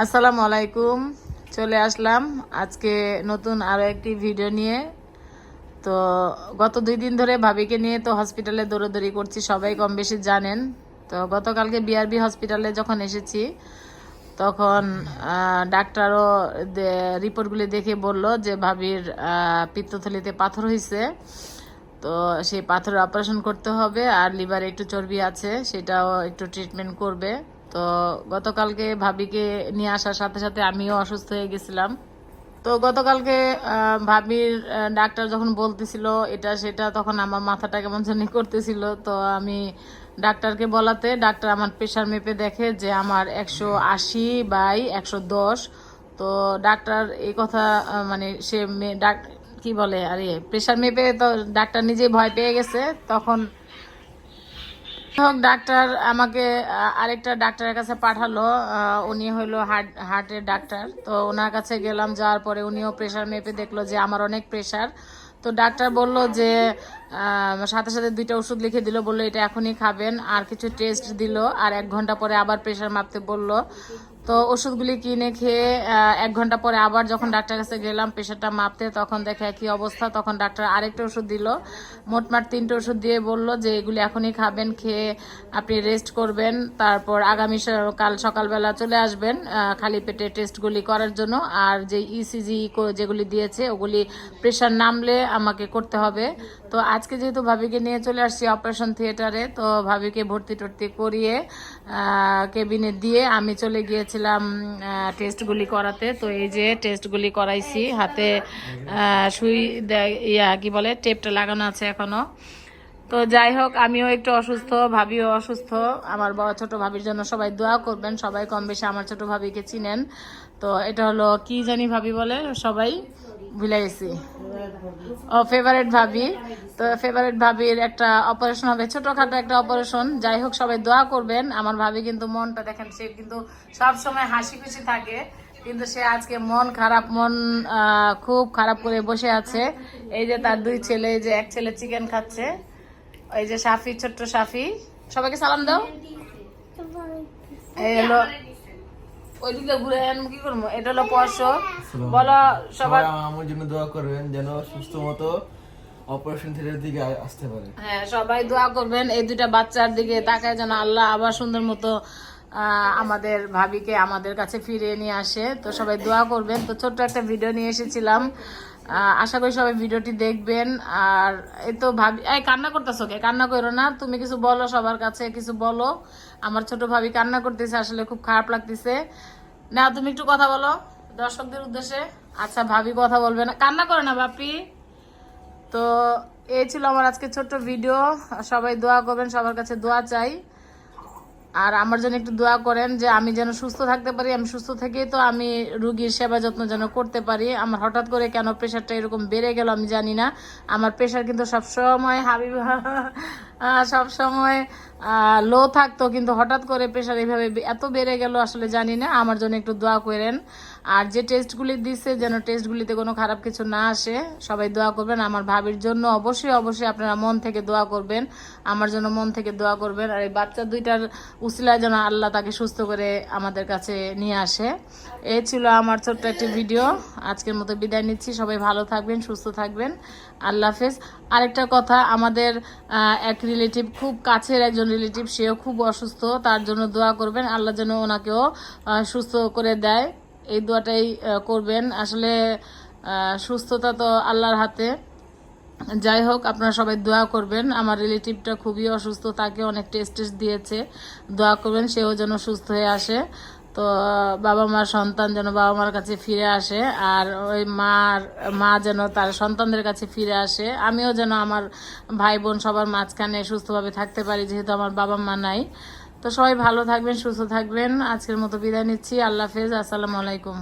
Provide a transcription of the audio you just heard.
আসসালামু আলাইকুম। চলে আসলাম আজকে নতুন আরও একটি ভিডিও নিয়ে। তো গত দুই দিন ধরে ভাবিকে নিয়ে তো হসপিটালে দৌড়াদৌড়ি করছি, সবাই কম বেশি জানেন। তো গতকালকে বিআরবি হসপিটালে যখন এসেছি, তখন ডাক্তারও রিপোর্টগুলি দেখে বলল যে ভাবির পিত্তথলিতে পাথর হয়েছে তো সেই পাথরের অপারেশন করতে হবে, আর লিভারে একটু চর্বি আছে, সেটাও একটু ট্রিটমেন্ট করবে। তো গতকালকে ভাবিকে নিয়ে আসার সাথে সাথে আমিও অসুস্থ হয়ে গেছিলাম। তো গতকালকে ভাবির ডাক্তার যখন বলতেছিল এটা সেটা, তখন আমার মাথাটা কেমন জানি করতেছিল। তো আমি ডাক্তারকে বলাতে, ডাক্তার আমার প্রেশার মেপে দেখে যে আমার একশো আশি বাই একশো দশ। তো ডাক্তার এই কথা মানে সে কি বলে, আরে প্রেশার মেপে তো ডাক্তার নিজেই ভয় পেয়ে গেছে। তখন হোক ডাক্তার আমাকে আরেকটা ডাক্তারের কাছে পাঠালো উনি হলো হার্ট, হার্টের ডাক্তার। তো ওনার কাছে গেলাম, যাওয়ার পরে উনিও প্রেশার মেপে দেখল যে আমার অনেক প্রেশার তো ডাক্তার বলল যে সাথে সাথে দুইটা ওষুধ লিখে দিল, বলল এটা এখনই খাবেন। আর কিছু টেস্ট দিল, আর এক ঘণ্টা পরে আবার প্রেশার মাপতে বলল। তো ওষুধগুলি কিনে খেয়ে এক ঘণ্টা পরে আবার যখন ডাক্তার কাছে গেলাম, প্রেশারটা মাপতে, তখন দেখে কি অবস্থা। তখন ডাক্তার আরেকটা ওষুধ দিল। মোটমাট তিনটে ওষুধ দিয়ে বলল যে, এগুলি এখনই খাবেন, খেয়ে আপনি রেস্ট করবেন। তারপর আগামী কাল সকালবেলা চলে আসবেন খালি পেটে টেস্টগুলি করার জন্য। আর যে ইসিজি যেগুলি দিয়েছে, ওগুলি প্রেশার নামলে আমাকে করতে হবে। তো আজকে যেহেতু ভাবিকে নিয়ে চলে আসছি অপারেশন থিয়েটারে তো ভাবিকে ভর্তি টর্তি করিয়ে কেবিনে দিয়ে আমি চলে গিয়েছিলাম আহ, টেস্টগুলি করাতে। তো এই যে টেস্টগুলি করাইছি হাতে সুই ইয়া কি বলে টেপটা লাগানো আছে এখনও। তো যাই হোক আমিও একটু অসুস্থ ভাবিও অসুস্থ। আমার বড় ছোটো ভাবির জন্য সবাই দোয়া করবেন সবাই কম বেশি আমার ছোটো ভাবিকে চিনেন। তো এটা হলো কি জানি ভাবি বলে সবাই। ভুলে গেছি ও ফেভারিট ভাবি। তো ফেভারিট ভাবির একটা অপারেশন হবে ছোটখাটো একটা অপারেশন যাই হোক সবাই দোয়া করবেন। আমার ভাবি কিন্তু মনটা দেখেন সে কিন্তু সব সময় হাসি খুশি থাকে। কিন্তু সে আজকে মন খারাপ মন খুব খারাপ করে বসে আছে। এই যে তার দুই ছেলে এই যে এক ছেলে চিকেন খাচ্ছে। এই যে সাফি ছোট্ট সাফি। সবাইকে সালাম দাও। এই হলো ওইদিকে ঘুরে আমি কি করব? এটা হলো পরশ। বলো সবার আমার জন্য দোয়া করবেন যেন সুস্থ মতো অপারেশন থিয়েটার দিকে আসতে পারে। হ্যাঁ সবাই দোয়া করবেন। এই দুইটা বাচ্চার দিকে তাকায় যেন আল্লাহ আবার সুন্দর মতো আহ, আমাদের ভাবিকে আমাদের কাছে ফিরিয়ে নিয়ে আসে। তো সবাই দোয়া করবেন। তো ছোট্ট একটা ভিডিও নিয়ে এসেছিলাম। আশা করি সবাই ভিডিওটি দেখবেন। আর এই তো ভাবি, এই কান্না করতেছো কে? কান্না করো না, তুমি কিছু বলো সবার কাছে, কিছু বলো। আমার ছোট ভাবি কান্না করতেছে, আসলে খুব খারাপ লাগতেছে। না তুমি একটু কথা বলো দর্শকদের উদ্দেশ্যে। আচ্ছা ভাবি কথা বলবে না। কান্না করে না বাপি তো এই ছিল আমার আজকে ছোট্ট ভিডিও। সবাই দোয়া করবেন, সবার কাছে দোয়া চাই। আর আমার জন্য একটু দোয়া করেন যে আমি যেন সুস্থ থাকতে পারি, আমি সুস্থ থেকেই তো আমি রুগীর সেবা যত্ন যেন করতে পারি। আমার হঠাৎ করে কেন প্রেশারটা এরকম বেড়ে গেল আমি জানি না। আমার প্রেশার কিন্তু সবসময় হাবিব সবসময় লো থাকতো, কিন্তু হঠাৎ করে প্রেশার এইভাবে এত বেড়ে গেল, আসলে জানি না। আমার জন্য একটু দোয়া করেন। আর যে টেস্টগুলি দিচ্ছে যেন টেস্টগুলিতে কোনো খারাপ কিছু না আসে, সবাই দোয়া করবেন। আমার ভাবির জন্য অবশ্যই অবশ্যই আপনারা মন থেকে দোয়া করবেন। আমার জন্য মন থেকে দোয়া করবেন। আর এই বাচ্চা দুইটার উসিলায় যেন আল্লাহ তাকে সুস্থ করে আমাদের কাছে নিয়ে আসে। এই ছিল আমার ছোট্ট একটি ভিডিও। আজকের মতো বিদায় নিচ্ছি। সবাই ভালো থাকবেন, সুস্থ থাকবেন। আল্লাহ হাফেজ। আরেকটা কথা, আমাদের এক রিলেটিভ খুব কাছের একজন রিলেটিভ সেও খুব অসুস্থ, তার জন্য দোয়া করবেন। আল্লাহ যেন ওনাকেও সুস্থ করে দেয়। এই দোয়াটাই করবেন। আসলে সুস্থতা তো আল্লাহর হাতে। যাই হোক, আপনারা সবাই দোয়া করবেন। আমার রিলেটিভটা খুবই অসুস্থ, তাকে অনেক টেস্ট টেস্ট দিয়েছে। দোয়া করবেন, সেও যেন সুস্থ হয়ে আসে। তো বাবা মার সন্তান যেন বাবা মার কাছে ফিরে আসে, আর ওই মার, মা যেন তার সন্তানদের কাছে ফিরে আসে। আমিও যেন আমার ভাই বোন সবার মাঝখানে সুস্থভাবে থাকতে পারি, যেহেতু আমার বাবা মা নাই। তো সবাই ভালো থাকবেন, সুস্থ থাকবেন। আজকের মতো বিদায় নিচ্ছি। আল্লাহ হাফেজ। আসসালামু আলাইকুম।